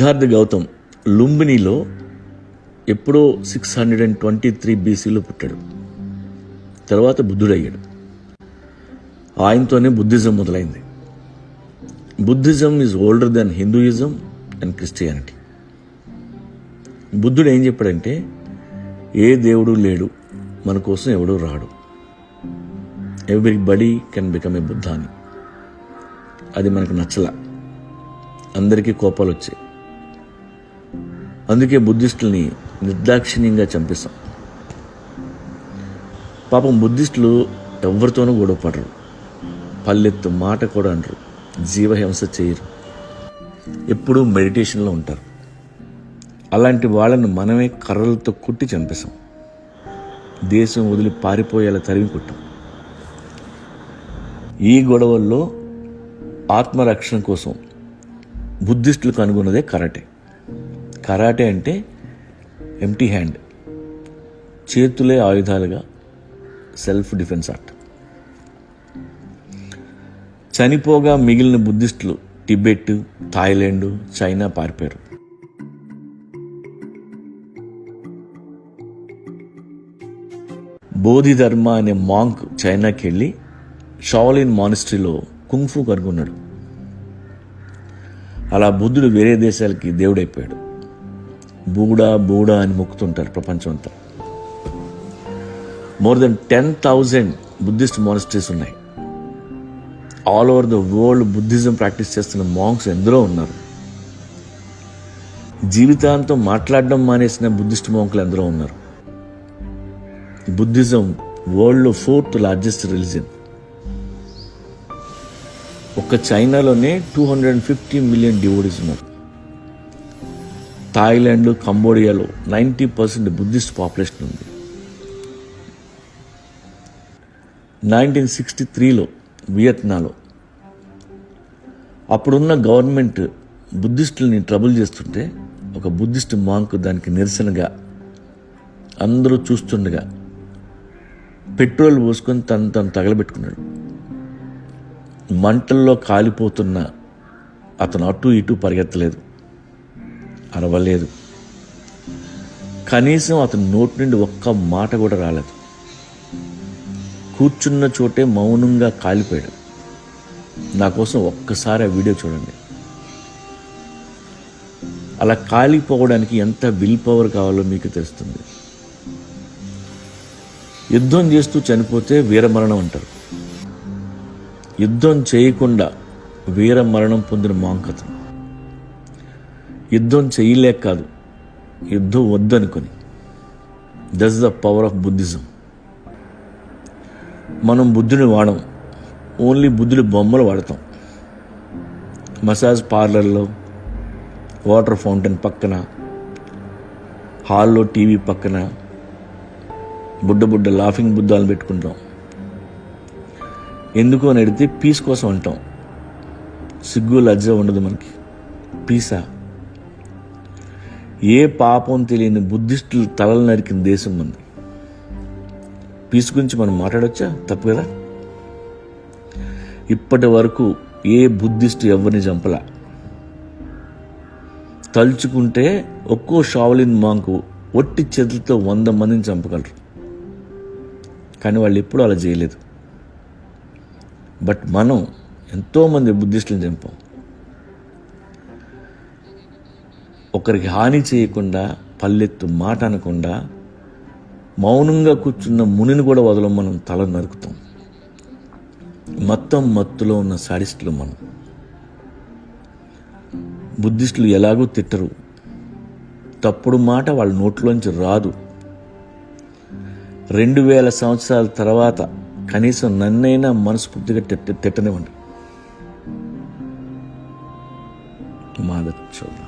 సిద్ధార్థ గౌతమ్ లుంబినిలో ఎప్పుడో six hundred and twenty three బీసీలో పుట్టాడు. తర్వాత బుద్ధుడయ్యాడు. ఆయనతోనే బుద్ధిజం మొదలైంది. Buddhism is older than Hinduism and Christianity బుద్ధుడు ఏం చెప్పాడంటే ఏ దేవుడు లేడు మన కోసం ఎవడూ రాడు. Everybody can become a Buddha అని అది మనకు నచ్చల. అందరికీ కోపాలు వచ్చాయి అందుకే బుద్ధిస్టుల్ని నిర్దాక్షిణ్యంగా చంపేస్తాం. పాపం బుద్ధిస్టులు ఎవరితోనూ గొడవ పడరు పల్లెత్తు మాట కూడా అంటారు జీవహింస చేయరు. ఎప్పుడూ మెడిటేషన్లో ఉంటారు. అలాంటి వాళ్ళను మనమే కర్రలతో కుట్టి చంపేశాం దేశం వదిలి పారిపోయేలా తరిమి కొట్టాం. ఈ గొడవల్లో ఆత్మరక్షణ కోసం బుద్ధిస్టులు కనుగొన్నదే కరటే. కరాటే అంటే ఎంటీ హ్యాండ్ చేతులే ఆయుధాలుగా సెల్ఫ్ డిఫెన్స్ ఆర్ట్ చనిపోగా మిగిలిన బుద్ధిస్టులు టిబెట్ థాయిలాండ్ చైనా పారిపోయారు. బోధిధర్మ అనే మాంక్ చైనాకి వెళ్ళి షావలిన్ మానిస్ట్రీలో కుంగ్ఫు కనుగొన్నాడు అలా బుద్ధుడు వేరే దేశాలకి దేవుడైపోయాడు. బూడా బూడా అని మొక్కుతుంటారు ప్రపంచం అంతా. More than ten thousand Buddhist monasteries ఉన్నాయి. All over the world Buddhism practice చేస్తున్న మాంక్స్ ఎందరో ఉన్నారు. జీవితాంతం మాట్లాడడం మానేసిన బుద్ధిస్ట్ మాంకులు ఎందరో ఉన్నారు. బుద్ధిజం వరల్డ్లో ఫోర్త్ లార్జెస్ట్ రిలీజన్ ఒక్క చైనాలోనే two hundred and fifty million devotees ఉన్నారు. థాయిలాండ్ కంబోడియాలో నైంటీ పర్సెంట్ బుద్ధిస్ట్ పాపులేషన్ ఉంది. నైన్టీన్ సిక్స్టీ త్రీలో వియత్నాలో అప్పుడున్న గవర్నమెంట్ బుద్ధిస్టులని ట్రబుల్ చేస్తుంటే ఒక బుద్ధిస్ట్ మాంక్ దానికి నిరసనగా అందరూ చూస్తుండగా పెట్రోల్ పోసుకొని తను తను తగలబెట్టుకున్నాడు. మంటల్లో కాలిపోతున్న అతను అటు ఇటు పరిగెత్తలేదు. అరవలేదు కనీసం అతని నోటి నుండి ఒక్క మాట కూడా రాలేదు. కూర్చున్న చోటే మౌనంగా కాలిపోయాడు. నా కోసం ఒక్కసారి ఆ వీడియో చూడండి. అలా కాలిపోవడానికి ఎంత విల్ పవర్ కావాలో మీకు తెలుస్తుంది. యుద్ధం చేస్తూ చనిపోతే వీరమరణం అంటారు. యుద్ధం చేయకుండా వీరమరణం పొందిన మాంకతం. యుద్ధం చేయలేక కాదు. యుద్ధం వద్దనుకొని. Thus the power of Buddhism మనం బుద్ధుని వాడం ఓన్లీ బుద్ధుడి బొమ్మలు వాడతాం. మసాజ్ పార్లర్లో వాటర్ ఫౌంటైన్ పక్కన హాల్లో టీవీ పక్కన బుడ్డ బుడ్డ లాఫింగ్ బుద్ధాలను పెట్టుకుంటాం. ఎందుకు అని అడిగితే పీస్ కోసం అంటాం. సిగ్గు లజ్జ ఉండదు మనకి. పీసా ఏ పాపం తెలియని బుద్ధిస్టులు తలలు నరికిన దేశం మంది పీస్ గురించి మనం మాట్లాడొచ్చా? తప్పు కదా? ఇప్పటి వరకు ఏ బుద్ధిస్టు ఎవరిని చంపలా? తలుచుకుంటే ఒక్కో షావలిన్ మాంకు ఒట్టి చేతులతో వంద మందిని చంపగలరు. కానీ వాళ్ళు ఎప్పుడూ అలా చేయలేదు. బట్ మనం ఎంతోమంది బుద్ధిస్టులను చంపాం. ఒకరికి హాని చేయకుండా పల్లెత్తు మాట అనకుండా మౌనంగా కూర్చున్న మునిని కూడా వదలం మనం తల నరుకుతాం. మొత్తం మత్తులో ఉన్న సాడిస్టులు మనం. బుద్ధిస్టులు ఎలాగూ తిట్టరు. తప్పుడు మాట వాళ్ళ నోట్లోంచి రాదు. రెండు వేల సంవత్సరాల తర్వాత కనీసం నన్నైనా మనస్ఫూర్తిగా తిట్ట తిట్టనివ్వండి. మాదత్ చూద్దాం